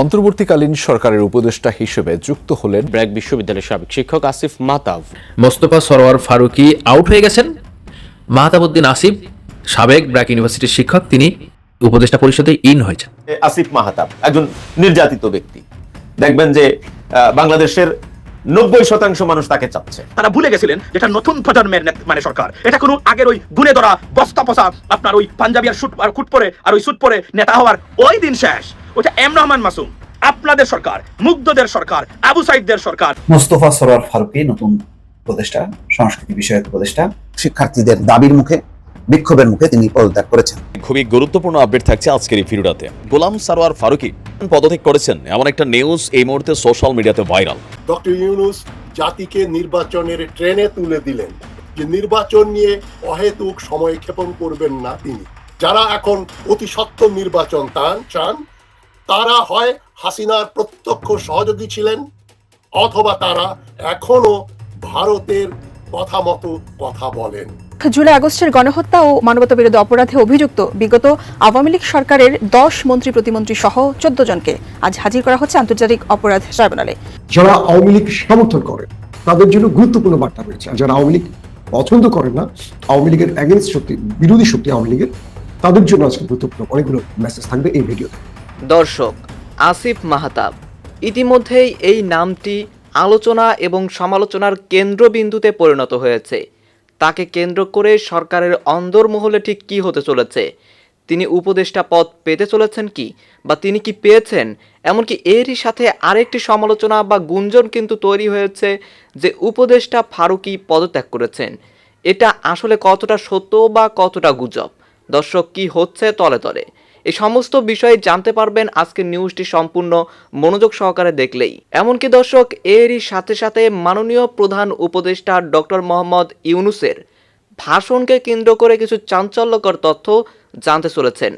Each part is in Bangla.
অন্তর্বর্তীকালীন সরকারের উপদেষ্টা হিসেবে যুক্ত হলেন ব্র্যাক বিশ্ববিদ্যালয়ের সাবেক শিক্ষক আসিফ মাতাব মোস্তফা সরোয়ার ফারুকি আউট হয়ে গেছেন। মাহতাবুদ্দিন আসিফ সাবেক ব্র্যাক ইউনিভার্সিটির শিক্ষক তিনি উপদেষ্টা পরিষদে ইন হয়েছেন। আসিফ মাহাতাব একজন নির্যাতিত ব্যক্তি। দেখবেন যে বাংলাদেশের নব্বই শতাংশ মানুষ তাকে চাচ্ছে। তারা ভুলে গেছিলেন যেটা নতুন প্রজন্মের মানে সরকার। এটা কোনো আগের ওই গুনে ধরা বস্তা পচা আপনার ওই পাঞ্জাবি আর শুট আর কুট পরে আর ওই সুট পরে নেতা হওয়ার ওই দিন শেষ। ওটা এম রহমান মাসুম আপনাদের সরকার মুগ্ধদের সরকার আবু সাইদদের সরকার। মোস্তফা সরোয়ার ফারুকি নতুন উপদেষ্টা সংস্কৃতি বিষয়ক উপদেষ্টা শিক্ষার্থীদের দাবির মুখে বিক্ষোভের মুখে তিনি পদত্যাগ করেছেন। খুবই গুরুত্বপূর্ণ আপডেট থাকছে আজকের এই ভিডিওটাতে গোলাম সারোয়ার ফারুকি পদত্যাগ করেছেন এমন একটা নিউজ এই মুহূর্তে সোশ্যাল মিডিয়াতে ভাইরাল ডক্টর ইউনুস জাতিকে নির্বাচনের ট্রেনে তুলে দিলেন যে নির্বাচন নিয়ে অহেতুক সময় ক্ষেপণ করবেন না তিনি। যারা এখন অতি সত্য নির্বাচন তান চান তারা হয় হাসিনার প্রত্যক্ষ সহযোগী ছিলেন অথবা তারা এখনও ভারতের কথা মতো কথা বলেন। জুলাই আগস্টের গণহত্যা ও মানবতা বিরোধী অপরাধে অভিযুক্ত বিগত আওয়ামী লীগ সরকারের দশ মন্ত্রী প্রতিমন্ত্রী সহ চোদ্দ জনকে আজ হাজির করা হচ্ছে আন্তর্জাতিক অপরাধ ট্রাইব্যুনালে। যারা আওয়ামী লীগ সমর্থন করে তাদের জন্য গুরুত্বপূর্ণ বার্তা রয়েছে। যারা আওয়ামী লীগ পছন্দ করেন না আওয়ামী লীগের অ্যাগেন্স্ট শক্তি বিরোধী শক্তি আওয়ামী লীগের তাদের জন্য আজকে গুরুত্বপূর্ণ অনেকগুলো মেসেজ থাকবে এই ভিডিওতে। দর্শক আসিফ মাহতাব। ইতিমধ্যেই এই নামটি আলোচনা এবং সমালোচনার কেন্দ্রবিন্দুতে পরিণত হয়েছে। তাকে কেন্দ্র করে সরকারের অন্দরমহলে ঠিক কী হতে চলেছে? তিনি উপদেষ্টা পদ পেতে চলেছেন কি বা তিনি কি পেয়েছেন? এমনকি এরই সাথে আরেকটি সমালোচনা বা গুঞ্জন কিন্তু তৈরি হয়েছে যে উপদেষ্টা ফারুকি পদত্যাগ করেছেন। এটা আসলে কতটা সত্য বা কতটা গুজব? দর্শক, কি হচ্ছে তলে তলে? এই সমস্ত বিষয়ে জানতে পারবেন আজকের নিউজটি সম্পূর্ণ মনোযোগ সহকারে দেখলেই। এমনকি দর্শক, এরই সাথে সাথে মাননীয় প্রধান উপদেষ্টা ডক্টর মোহাম্মদ ইউনুসের ভাষণকে কেন্দ্র করে কিছু চাঞ্চল্যকর তথ্য জানতে চলেছেন।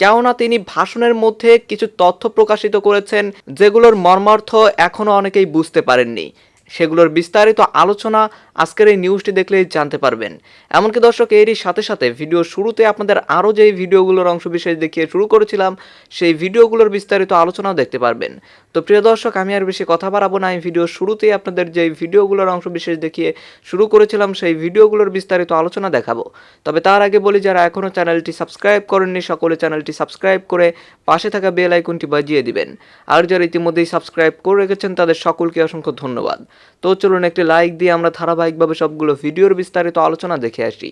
কেননা তিনি ভাষণের মধ্যে কিছু তথ্য প্রকাশিত করেছেন যেগুলোর মর্মার্থ এখনও অনেকেই বুঝতে পারেননি। সেগুলোর বিস্তারিত আলোচনা আজকের এই নিউজটি দেখলেই জানতে পারবেন। এমনকি দর্শক, এরই সাথে সাথে ভিডিও শুরুতে আপনাদের আরও যেই ভিডিওগুলোর অংশবিশেষ দেখিয়ে শুরু করেছিলাম, সেই ভিডিওগুলোর বিস্তারিত আলোচনাও দেখতে পারবেন। তো প্রিয় দর্শক, আমি আর বেশি কথা বাড়াবো না। এই ভিডিও শুরুতেই আপনাদের যেই ভিডিওগুলোর অংশবিশেষ দেখিয়ে শুরু করেছিলাম, সেই ভিডিওগুলোর বিস্তারিত আলোচনা দেখাবো। তবে তার আগে বলি, যারা এখনও চ্যানেলটি সাবস্ক্রাইব করেননি, সকলে চ্যানেলটি সাবস্ক্রাইব করে পাশে থাকা বেল আইকনটি বাজিয়ে দিবেন। আর যারা ইতিমধ্যেই সাবস্ক্রাইব করে রেখেছেন, তাদের সকলকে অসংখ্য ধন্যবাদ। তো চলুন একটি লাইক দিয়ে আমরা ধারাবাহিকভাবে সবগুলো ভিডিওর বিস্তারিত আলোচনা দেখে আসি।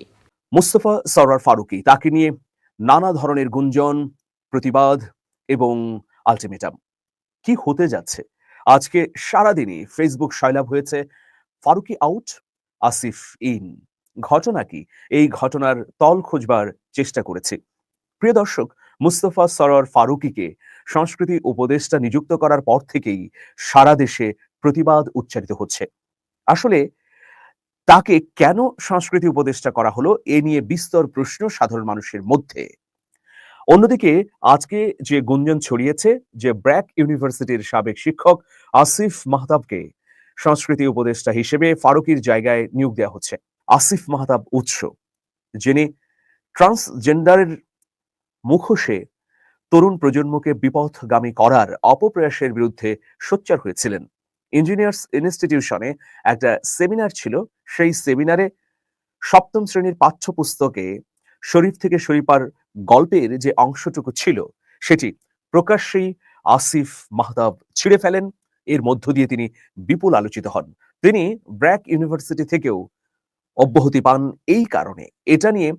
মুস্তফা সরোয়ার ফারুকি, তাকে নিয়ে নানা ধরনের গুঞ্জন, প্রতিবাদ এবং আলটিমেটাম কি হতে যাচ্ছে? আজকে সারাদিনই ফেসবুক সয়লাভ হয়েছে, ফারুকি আউট আসিফ ইন ঘটনা কি? এই ঘটনার তল খুঁজবার চেষ্টা করেছি। প্রিয় দর্শক, মুস্তফা সরোয়ার ফারুকিকে সংস্কৃতি উপদেষ্টা নিযুক্ত করার পর থেকেই সারা দেশে প্রতিবাদ উচ্চারিত হচ্ছে। আসলে তাকে কেন সংস্কৃতি উপদেষ্টা করা হলো এ নিয়ে বিস্তর প্রশ্ন সাধারণ মানুষের মধ্যে। অন্যদিকে আজকে যে গুঞ্জন ছড়িয়েছে যে ব্র্যাক ইউনিভার্সিটির সাবেক শিক্ষক আসিফ মাহতাবকে সংস্কৃতি উপদেষ্টা হিসেবে ফারুকির জায়গায় নিয়োগ দেওয়া হচ্ছে। আসিফ মাহতাব উৎস, যিনি ট্রান্সজেন্ডারের মুখোশে তরুণ প্রজন্মকে বিপথগামী করার অপপ্রয়াসের বিরুদ্ধে সোচ্চার হয়েছিলেন। ইঞ্জিনিয়ার্স ইনস্টিটিউশনে একটা সেমিনার ছিল। সেই সেমিনারে সপ্তম শ্রেণির পাঠ্যপুস্তকে শরীফ থেকে শরীফার গল্পের যে অংশটুকু ছিল, সেটি প্রকাশ্যেই আসিফ মাহতাব ছিঁড়ে ফেলেন। এর মধ্য দিয়ে তিনি বিপুল আলোচিত হন। তিনি ব্র্যাক ইউনিভার্সিটি থেকেও অব্যাহতি পান এই কারণে। এটা নিয়ে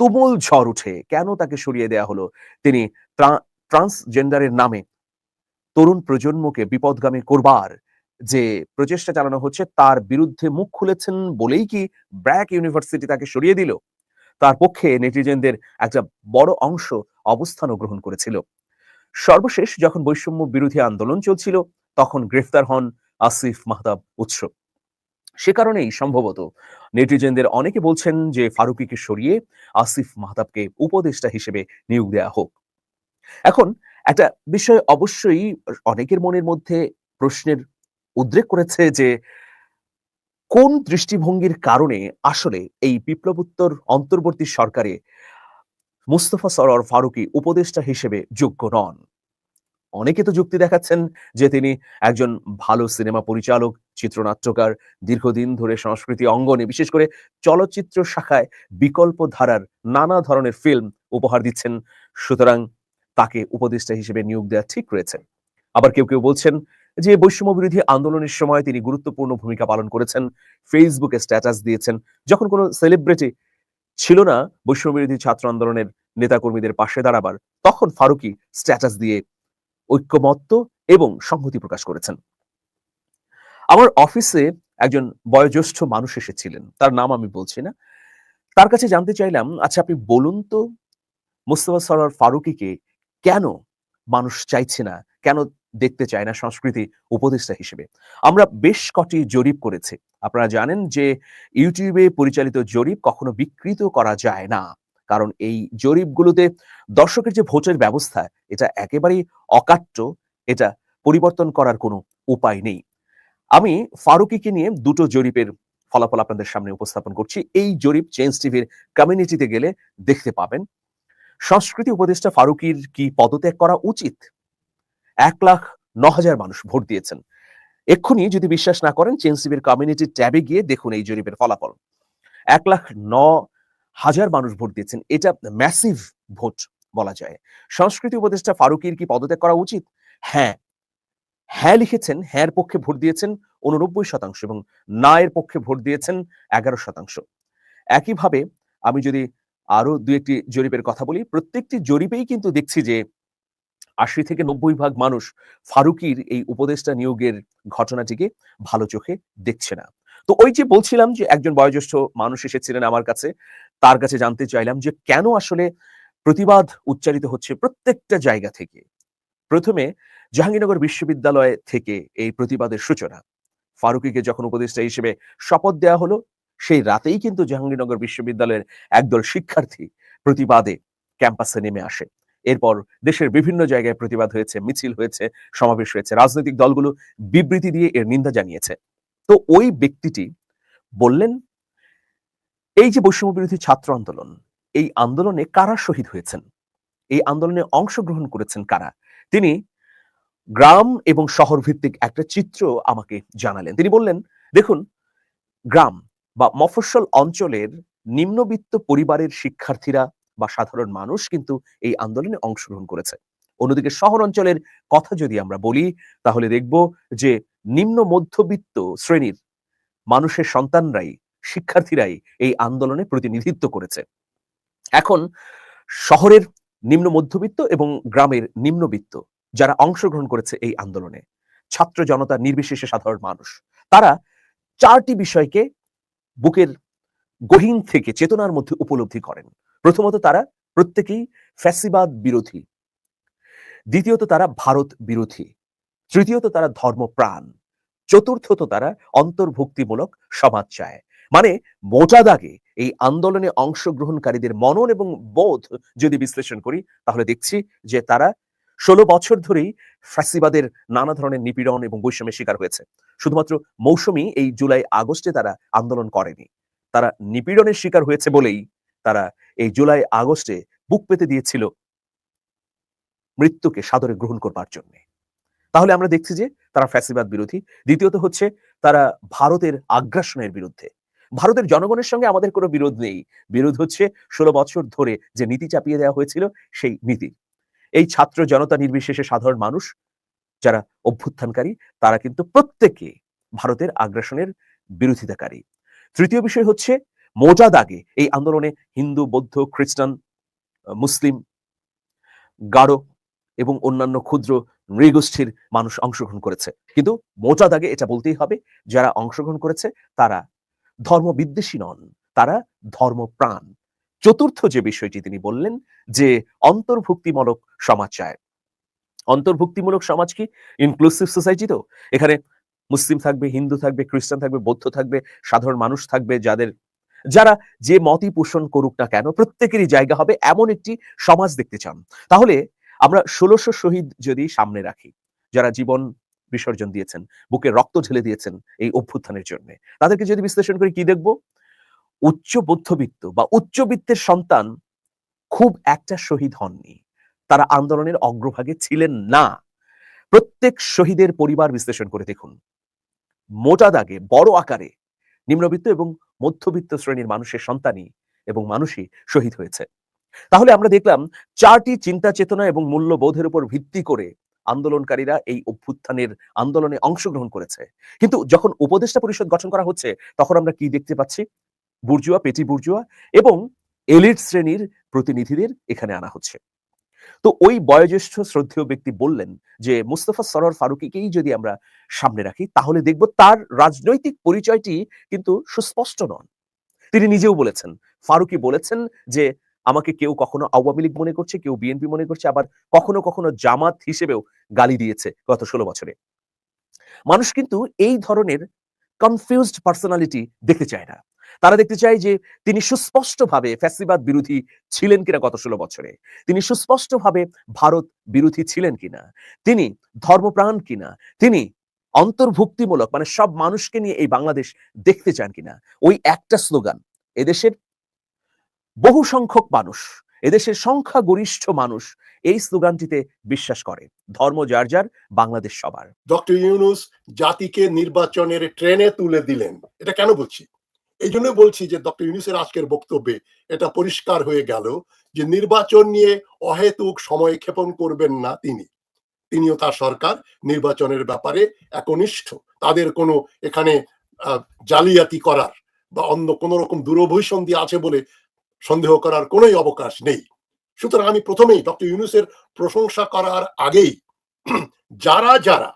তুমুল ঝড় উঠে। কেন তাকে সরিয়ে দেয়া হলো? তিনি ট্রান্সজেন্ডারের নামে তরুণ প্রজন্মকে বিপদগামী করবার যে প্রচেষ্টা চালানো হচ্ছে, তার বিরুদ্ধে মুখ খুলেছেন বলেই কি ব্র্যাক ইউনিভার্সিটি তাকে সরিয়ে দিল। তার পক্ষে নেটিজেনদের একটা বড় অংশ অবস্থানও গ্রহণ করেছিল। সর্বশেষ যখন বৈষম্য বিরোধী আন্দোলন চলছিল, তখন গ্রেফতার হন আসিফ মাহতাব উৎস। সে কারণেই সম্ভবত নেটিজেনদের অনেকে বলছেন যে ফারুকিকে সরিয়ে আসিফ মাহতাবকে উপদেষ্টা হিসেবে নিয়োগ দেয়া হোক। এখন একটা বিষয় অবশ্যই অনেকের মনের মধ্যে প্রশ্নের উদ্রেক করেছে যে কোন দৃষ্টিভঙ্গির কারণে আসলে এই বিপ্লবোত্তর অন্তর্বর্তী সরকারে মুস্তফা সরোয়ার ফারুকি উপদেষ্টা হিসেবে যোগ্য নন। অনেকে তো যুক্তি দেখাচ্ছেন যে তিনি একজন ভালো সিনেমা পরিচালক, চিত্রনাট্যকার, দীর্ঘদিন ধরে সংস্কৃতি অঙ্গনে, বিশেষ করে চলচ্চিত্র শাখায় বিকল্প ধারার নানা ধরনের ফিল্ম উপহার দিচ্ছেন। সুতরাং তাকে উপদেষ্টা হিসেবে নিয়োগ দেওয়া ঠিক রয়েছে। আবার কেউ কেউ বলছেন যে বৈষম্য বিরোধী আন্দোলনের সময় তিনি গুরুত্বপূর্ণ ভূমিকা পালন করেছেন ফেসবুকে স্ট্যাটাস দিয়েছেন। যখন কোনো সেলিব্রিটি ছিল না বৈষম্য বিরোধী ছাত্র আন্দোলনের নেতাকর্মীদের পাশে দাঁড়াবার, তখন ফারুকি স্ট্যাটাস দিয়ে ঐক্যমত্য এবং সংহতি প্রকাশ করেছেন। আমার অফিসে একজন বয়োজ্যেষ্ঠ মানুষ এসেছিলেন। তার নাম আমি বলছি না। তার কাছে জানতে চাইলাম আচ্ছা আপনি বলুন তো, মুস্তফা সরার ফারুকিকে কেন মানুষ চাইছে না? কেন দেখতে চায় না সংস্কৃতি উপদেষ্টা হিসেবে। আমরা বেশ কটি জরিপ করেছি। আপনারা জানেন যে ইউটিউবে পরিচালিত জরিপ কখনো বিকৃত করা যায় না। কারণ এই জরিপগুলোতে দর্শকের যে ভোটের ব্যবস্থা, এটা একেবারেই অকাট্য, এটা পরিবর্তন করার কোনো উপায় নেই। আমি ফারুকিকে নিয়ে দুটো জরিপের ফলাফল আপনাদের সামনে উপস্থাপন করছি। এই জরিপ চেঞ্জ টিভির কমিউনিটিতে গেলে দেখতে পাবেন। সংস্কৃতি উপদেষ্টা ফারুকির কি পদত্যাগ করা উচিত? এক লাখ ন হাজার মানুষ ভোট দিয়েছেন। এক্ষুনি যদি বিশ্বাস না করেন টিভির কমিউনিটি ট্যাবে গিয়ে দেখুন এই জরিপের ফলাফল। এক লাখ ন হাজার মানুষ ভোট দিয়েছেন, এটা ম্যাসিভ ভোট বলা যায়। সংস্কৃতি উপদেষ্টা ফারুকির কি পদত্যাগ করা উচিত? হ্যাঁ। হ্যাঁ লিখেছেন হ্যাঁ পক্ষে ভোট দিয়েছেন উননব্বই শতাংশ এবং না এর পক্ষে ভোট দিয়েছেন এগারো শতাংশ। একইভাবে আমি যদি আরও দু একটি জরিপের কথা বলি, প্রত্যেকটি জরিপেই কিন্তু দেখছি যে আশি থেকে নব্বই ভাগ মানুষ ফারুকির এই উপদেষ্টা নিয়োগের ঘটনাটিকে ভালো চোখে দেখছে না। তো ওই যে বলছিলাম যে একজন বয়োজ্যেষ্ঠ মানুষ এসেছিলেন আমার কাছে, তার কাছে জানতে চাইলাম যে কেন আসলে প্রতিবাদ উচ্চারিত হচ্ছে প্রত্যেকটা জায়গা থেকে। প্রথমে জাহাঙ্গীরনগর বিশ্ববিদ্যালয় থেকে এই প্রতিবাদের সূচনা। ফারুকিকে যখন উপদেষ্টা হিসেবে শপথ দেওয়া হলো, সেই রাতেই কিন্তু জাহাঙ্গীরনগর বিশ্ববিদ্যালয়ের একদল শিক্ষার্থী প্রতিবাদে ক্যাম্পাসে নেমে আসে। এরপর দেশের বিভিন্ন জায়গায় প্রতিবাদ হয়েছে, মিছিল হয়েছে, সমাবেশ হয়েছে। রাজনৈতিক দলগুলো বিবৃতি দিয়ে এর নিন্দা জানিয়েছে। তো ওই ব্যক্তিটি বললেন, এই যে বৈষম্য বিরোধী ছাত্র আন্দোলন, এই আন্দোলনে কারা শহীদ হয়েছেন? এই আন্দোলনে অংশগ্রহণ করেছেন কারা? তিনি গ্রাম এবং শহর ভিত্তিক একটা চিত্র আমাকে জানালেন। তিনি বললেন, দেখুন, গ্রাম বা মফস্বল অঞ্চলের নিম্নবিত্ত পরিবারের শিক্ষার্থীরা বা সাধারণ মানুষ কিন্তু এই আন্দোলনে অংশগ্রহণ করেছে। অন্যদিকে শহর অঞ্চলের কথা যদি আমরা বলি, তাহলে দেখব যে নিম্ন মধ্যবিত্ত শ্রেণির মানুষের সন্তানরাই, শিক্ষার্থীরাই এই আন্দোলনে প্রতিনিধিত্ব করেছে। এখন শহরের নিম্ন মধ্যবিত্ত এবং গ্রামের নিম্নবিত্ত যারা অংশগ্রহণ করেছে এই আন্দোলনে, ছাত্র জনতা নির্বিশেষে সাধারণ মানুষ, তারা চারটি বিষয়কে বুকের গহীন থেকে চেতনার মধ্যে উপলব্ধি করেন। প্রথমত তারা প্রত্যেকেই ফ্যাসিবাদ বিরোধী। দ্বিতীয়ত তারা ভারত বিরোধী। তৃতীয়ত তারা ধর্মপ্রাণ। চতুর্থত তারা অন্তর্ভুক্তিমূলক সমাজ চায়। মানে মোটা দাগে এই আন্দোলনে অংশগ্রহণকারীদের মনন এবং বোধ যদি বিশ্লেষণ করি, তাহলে দেখছি যে তারা ষোলো বছর ধরেই ফ্যাসিবাদের নানা ধরনের নিপীড়ন এবং বৈষম্যের শিকার হয়েছে। শুধুমাত্র মৌসুমি এই জুলাই আগস্টে তারা আন্দোলন করেনি। তারা নিপীড়নের শিকার হয়েছে বলেই তারা এই জুলাই আগস্টে বুক পেতে দিয়েছিল মৃত্যুকে সাদরে গ্রহণ করবার জন্য। তাহলে আমরা দেখছি যে তারা ফ্যাসিবাদ বিরোধী। দ্বিতীয়ত হচ্ছে তারা ভারতের আগ্রাসনের বিরুদ্ধে। ভারতের জনগণের সঙ্গে আমাদের কোনো বিরোধ নেই। বিরোধ হচ্ছে ষোলো বছর ধরে যে নীতি চাপিয়ে দেওয়া হয়েছিল, সেই নীতি। এই ছাত্র জনতা নির্বিশেষে সাধারণ মানুষ, যারা অভ্যুত্থানকারী, তারা কিন্তু প্রত্যেকে ভারতের আগ্রাসনের বিরোধিতাকারী। তৃতীয় বিষয় হচ্ছে মোটা দাগে এই আন্দোলনে হিন্দু, বৌদ্ধ, খ্রিস্টান মুসলিম গাঢ় এবং অন্যান্য ক্ষুদ্র নৃগোষ্ঠীর মানুষ অংশগ্রহণ করেছে। কিন্তু মোটা দাগে এটা বলতেই হবে, যারা অংশগ্রহণ করেছে তারা ধর্ম বিদ্বেষী নন, তারা ধর্মপ্রাণ। চতুর্থ যে বিষয়টি তিনি বললেন যে অন্তর্ভুক্তিমূলক সমাজ চায়। অন্তর্ভুক্তিমূলক সমাজ কি? ইনক্লুসিভ সোসাইটি তো। এখানে মুসলিম থাকবে, হিন্দু থাকবে, খ্রিস্টান থাকবে, বৌদ্ধ থাকবে, সাধারণ মানুষ থাকবে যাদের যারা যে মতই পোষণ করুক না কেন, প্রত্যেকেরই জায়গা হবে এমন একটি সমাজ দেখতে চান। তাহলে আমরা ষোলোশো শহীদ যদি সামনে রাখি, যারা জীবন বিসর্জন দিয়েছেন, বুকে রক্ত ঢেলে দিয়েছেন এই অভ্যুত্থানের জন্য, তাদেরকে যদি বিশ্লেষণ করি কি দেখব? উচ্চ মধ্যবিত্ত বা উচ্চবিত্তের সন্তান খুব একটা শহীদ হননি। তারা আন্দোলনের অগ্রভাগে ছিলেন না। প্রত্যেক শহীদের পরিবার বিশ্লেষণ করে দেখুন। মোটা দাগে, বড় আকারে নিম্নবিত্ত এবং মধ্যবিত্ত শ্রেণির মানুষের সন্তানই এবং মানুষই শহীদ হয়েছে। তাহলে আমরা দেখলাম চারটি চিন্তা চেতনা এবং মূল্যবোধের উপর ভিত্তি করে আন্দোলনকারীরা এই অভ্যুত্থানের আন্দোলনে অংশগ্রহণ করেছে। কিন্তু যখন উপদেষ্টা পরিষদ গঠন করা হচ্ছে, তখন আমরা কি দেখতে পাচ্ছি? বুর্জুয়া, পেটি বুর্জুয়া এবং এলিট শ্রেণির প্রতিনিধিদের এখানে আনা হচ্ছে। তো ওই বয়োজ্যেষ্ঠ শ্রদ্ধেয় ব্যক্তি বললেন যে, মুস্তফা সরোয়ার ফারুকিকেই যদি আমরা সামনে রাখি, তাহলে দেখব তার রাজনৈতিক পরিচয়টি কিন্তু সুস্পষ্ট নন তিনি নিজেও বলেছেন, ফারুকি বলেছেন যে, আমাকে কেউ কখনো আওয়ামী লীগ মনে করছে, কেউ বিএনপি মনে করছে, আবার কখনো কখনো জামাত হিসেবেও গালি দিয়েছে গত ষোলো বছরে। মানুষ কিন্তু এই ধরনের কনফিউজড পার্সোনালিটি দেখতে চায় না। তারা দেখতে চায় যে তিনি সুস্পষ্টভাবে ফ্যাসিবাদ বিরোধী ছিলেন কিনা গত ষোলো বছরে। তিনি সুস্পষ্টভাবে ভারত বিরোধী ছিলেন কিনা? তিনি ধর্মপ্রাণ কিনা? তিনি অন্তর্ভুক্তিমূলক মানে সব মানুষকে নিয়ে এই বাংলাদেশ দেখতে চান কিনা? ওই একটা স্লোগান, এদেশের বহু সংখ্যক মানুষ, এদেশের সংখ্যাগরিষ্ঠ মানুষ এই স্লোগানটিতে বিশ্বাস করে। ধর্ম যার যার, বাংলাদেশ সবার। ডক্টর ইউনুস জাতিকে নির্বাচনের ট্রেনে তুলে দিলেন। এটা কেন বলছি? এই জন্য বলছি যে ডক্টর ইউনুসের আজকের বক্তব্যে এটা পরিষ্কার হয়ে গেল যে নির্বাচন নিয়ে অহেতুক সময় ক্ষেপণ করবেন না তিনি। তিনিও তার সরকার, নির্বাচনের ব্যাপারে একনিষ্ঠ। তাদের কোনো এখানে জালিয়াতি করার বা অন্য কোন রকম দূরভৈসন্ধি আছে বলে সন্দেহ করার কোনোই অবকাশ নেই। সুতরাং আমি প্রথমেই ডক্টর ইউনুসের প্রশংসা করার আগেই, যারা যারা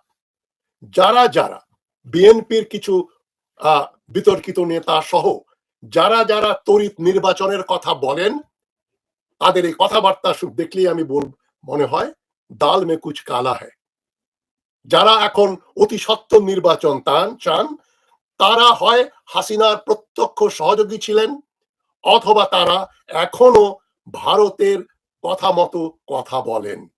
যারা যারা বিএনপির কিছু বিতর্কিত নেতা সহ যারা যারা তড়িৎ নির্বাচনের কথা বলেন, তাদের এই কথাবার্তা দেখলেই আমি বল, মনে হয় দাল মে কুচ কালা হ্যায়। যারা এখন অতি সত্য নির্বাচন তান, চান, তারা হয় হাসিনার প্রত্যক্ষ সহযোগী ছিলেন, অথবা তারা এখনও ভারতের কথা মতো কথা বলেন।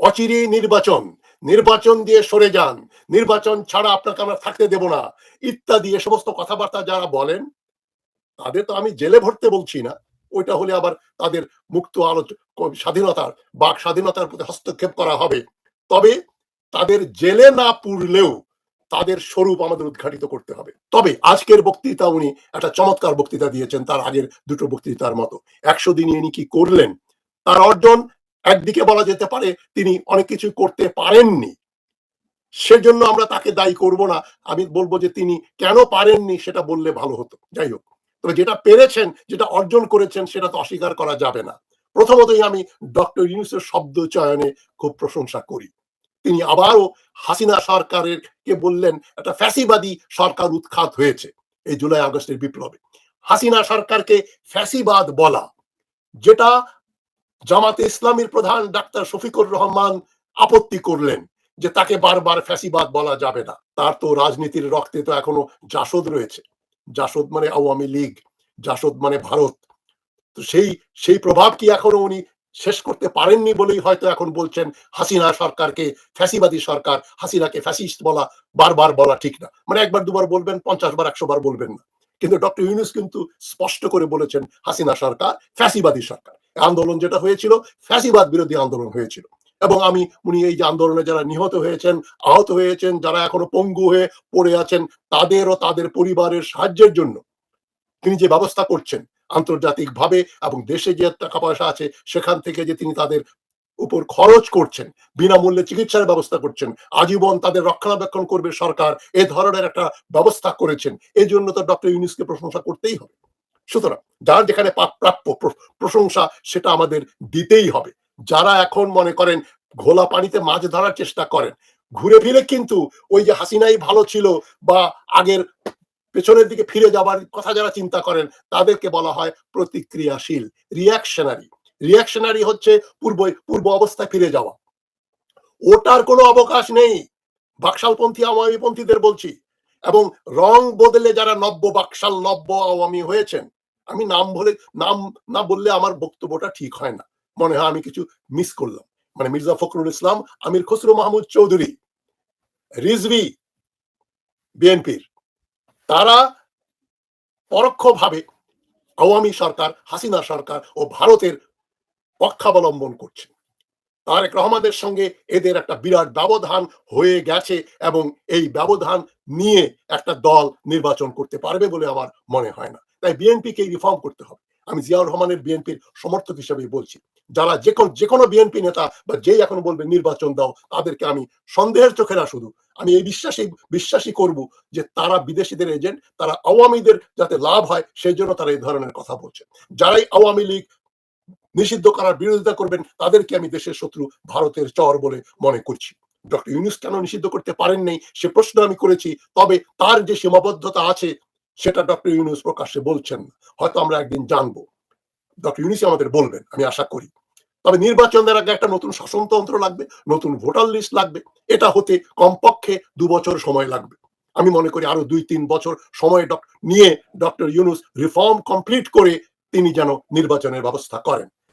অচিরেই নির্বাচন নির্বাচন দিয়ে সরে যান। নির্বাচন ছাড়া আপনাকে আমরা থাকতে দেব না। ইত্যাদি এ সমস্ত কথাবার্তা যারা বলেন, তাদের তো আমি জেলে ভরতে বলছি না। ওইটা হলে আবার তাদের মুক্ত আলোচ স্বাধীনতার, বাক স্বাধীনতার প্রতি হস্তক্ষেপ করা হবে। তবে তাদের জেলে না পুরলেও তাদের স্বরূপ আমাদের উদ্ঘাটিত করতে হবে। তবে আজকের বক্তৃতা উনি একটা চমৎকার বক্তৃতা দিয়েছেন তার আগের দুটো বক্তৃতার মতো। একশো দিন ইনি কি করলেন, তার অর্জন একদিকে বলা যেতে পারে তিনি অনেক কিছু করতে পারেননি। সেজন্য আমরা তাকে দায়ী করব না। আমি বলব যে তিনি কেন পারেননি সেটা বললে ভালো হতো। যাই হোক, তবে যেটা পেরেছেন, যেটা অর্জন করেছেন সেটা তো অস্বীকার করা যাবে না। প্রথমতই আমি ডক্টর ইউনুসের শব্দ চয়নে খুব প্রশংসা করি। তিনি আবারও হাসিনা সরকারের কে বললেন, একটা ফ্যাসিবাদী সরকার উৎখাত হয়েছে এই জুলাই আগস্টের বিপ্লবে। হাসিনা সরকারকে ফ্যাসিবাদ বলা, যেটা জামাতে ইসলামীর প্রধান ডাক্তার শফিকুর রহমান আপত্তি করলেন যে তাকে বারবার ফ্যাসিবাদ বলা যাবে না। তার তো রাজনীতির রক্তে তো এখনও জাসদ রয়েছে। জাসদ মানে আওয়ামী লীগ, জাসদ মানে ভারত। তো সেই সেই প্রভাব কি এখনও উনি শেষ করতে পারেননি বলেই হয়তো এখন বলছেন হাসিনা সরকারকে, ফ্যাসিবাদী সরকার হাসিনাকে ফ্যাসিস্ট বলা, বারবার বলা ঠিক না। মানে একবার দুবার বলবেন, পঞ্চাশ বার, একশো বার বলবেন না। কিন্তু ডক্টর ইউনুস কিন্তু স্পষ্ট করে বলেছেন হাসিনা সরকার ফ্যাসিবাদী সরকার। আন্দোলন যেটা হয়েছিল, ফ্যাসিবাদ বিরোধী আন্দোলন হয়েছিল। এবং আমি, উনি এই যে আন্দোলনে যারা নিহত হয়েছেন, আহত হয়েছেন, যারা এখনও পঙ্গু হয়ে পড়ে আছেন, তাদের ও তাদের পরিবারের সাহায্যের জন্য তিনি যে ব্যবস্থা করছেন আন্তর্জাতিক ভাবে এবং দেশে যে টাকা পয়সা আছে, সেখান থেকে যে তিনি তাদের উপর খরচ করছেন, বিনামূল্যে চিকিৎসার ব্যবস্থা করছেন, আজীবন তাদের রক্ষণাবেক্ষণ করবে সরকার, এ ধরনের একটা ব্যবস্থা করেছেন এই জন্য তো ডক্টর ইউনুসকে প্রশংসা করতেই হবে। সুতরাং যার যেখানে প্রাপ্য প্রশংসা, সেটা আমাদের দিতেই হবে। যারা এখন মনে করেন ঘোলা পানিতে মাছ ধরার চেষ্টা করেন, ঘুরে ফিরে কিন্তু ওই যে হাসিনাই ভালো ছিল বা আগের পেছনের দিকে ফিরে যাবার কথা যারা চিন্তা করেন, তাদেরকে বলা হয় প্রতিক্রিয়াশীল রিয়াকশনারি রিয়াকশনারি হচ্ছে পূর্ব পূর্ব অবস্থায় ফিরে যাওয়া। ওটার কোনো অবকাশ নেই। বাকশালপন্থী আওয়ামী পন্থীদের বলছি। এবং রং বদলে যারা নব্য বাকশাল নব্য আওয়ামী হয়েছেন, আমি নাম বলে, নাম না বললে আমার বক্তব্যটা ঠিক হয় না। মনে হয় আমি কিছু মিস করলাম। মানে মির্জা ফখরুল ইসলাম, আমির খসরু মাহমুদ চৌধুরী, রিজভি বিএনপির, তারা পরোক্ষভাবে আওয়ামী সরকার, হাসিনা সরকার ও ভারতের পক্ষাবলম্বন করছে। তারেক রহমানের সঙ্গে এদের একটা বিরাট ব্যবধান হয়ে গেছে এবং এই ব্যবধান নিয়ে একটা দল নির্বাচন করতে পারবে বলে আমার মনে হয় না। তাই বিএনপিকে রিফর্ম করতে হবে। আমি জিয়াউর রহমানের বিএনপির সমর্থক হিসেবে বলছি। যারা যে কোনো যে কোনো বিএনপি নেতা বা যেই এখন বলবে নির্বাচন দাও, তাদেরকে আমি সন্দেহের চোখে না শুধু। আমি এই বিশ্বাসী বিশ্বাসী করব যে তারা বিদেশিদের এজেন্ট তারা আওয়ামীদের যাতে লাভ হয়, সেই জন্য তারা এই ধরনের কথা বলছে। যারাই আওয়ামী লীগ নিষিদ্ধ করার বিরোধিতা করবেন, তাদেরকে আমি দেশের শত্রু ভারতের চর বলে মনে করছি। ডক্টর ইউনুস কেন নিষিদ্ধ করতে পারেন নাই? সে প্রশ্ন আমি করেছি। তবে তার যে সীমাবদ্ধতা আছে, সেটা ডক্টর ইউনুস প্রকাশ্যে বলছেন হয়তো আমরা একদিন জানব। ডক্টর ইউনুস আমাদের বলবেন, আমি আশা করি। তবে নির্বাচনের আগে একটা নতুন শাসনতন্ত্র লাগবে, নতুন ভোটার লিস্ট লাগবে। এটা হতে কমপক্ষে দু বছর সময় লাগবে। আমি মনে করি আরও দুই তিন বছর সময় নিয়ে ডক্টর ইউনুস রিফর্ম কমপ্লিট করে তিনি যেন নির্বাচনের ব্যবস্থা করেন।